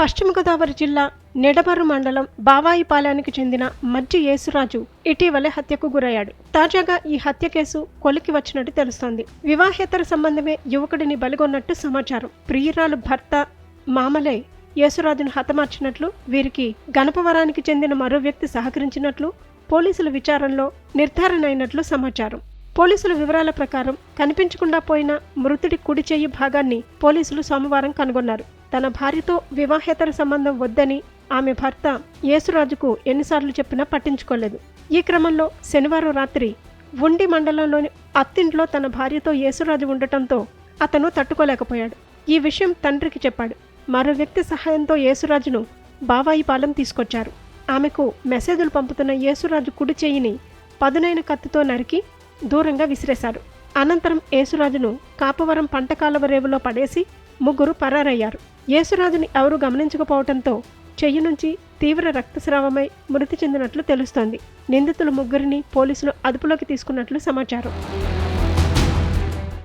పశ్చిమ గోదావరి జిల్లా నిడమరు మండలం బావాయిపాలెనికి చెందిన మజ్జి యేసురాజు ఇటీవలే హత్యకు గురయ్యాడు. తాజాగా ఈ హత్య కేసు కొలికి వచ్చినట్టు తెలుస్తోంది. వివాహేతర సంబంధమే యువకుడిని బలిగొన్నట్టు సమాచారం. ప్రియురాలు భర్త మామలే యేసురాజును హతమార్చినట్లు వీరికి గణపవరానికి చెందిన మరో వ్యక్తి సహకరించినట్లు పోలీసుల విచారణలో నిర్ధారణ అయినట్లు సమాచారం. పోలీసుల వివరాల ప్రకారం కనిపించకుండా పోయిన మృతుడి కుడి చెయ్యి భాగాన్ని పోలీసులు సోమవారం కనుగొన్నారు. తన భార్యతో వివాహేతర సంబంధం వద్దని ఆమె భర్త యేసురాజుకు ఎన్నిసార్లు చెప్పినా పట్టించుకోలేదు. ఈ క్రమంలో శనివారం రాత్రి ఉండి మండలంలోని అత్తింట్లో తన భార్యతో యేసురాజు ఉండటంతో అతను తట్టుకోలేకపోయాడు. ఈ విషయం తండ్రికి చెప్పాడు. మరో వ్యక్తి సహాయంతో యేసురాజును బావాయిపాలెం తీసుకొచ్చారు. ఆమెకు మెసేజ్లు పంపుతున్న యేసురాజు కుడి చేయిని పదునైన కత్తితో నరికి దూరంగా విసిరేశారు. అనంతరం యేసురాజును కాపవరం పంటకాలవ రేవులో పడేసి ముగ్గురు పరారయ్యారు. యేసురాజుని ఎవరూ గమనించకపోవడంతో చెయ్యి నుంచి తీవ్ర రక్తస్రావమై మృతి చెందినట్లు తెలుస్తోంది. నిందితులు ముగ్గురిని పోలీసులు అదుపులోకి తీసుకున్నట్లు సమాచారం.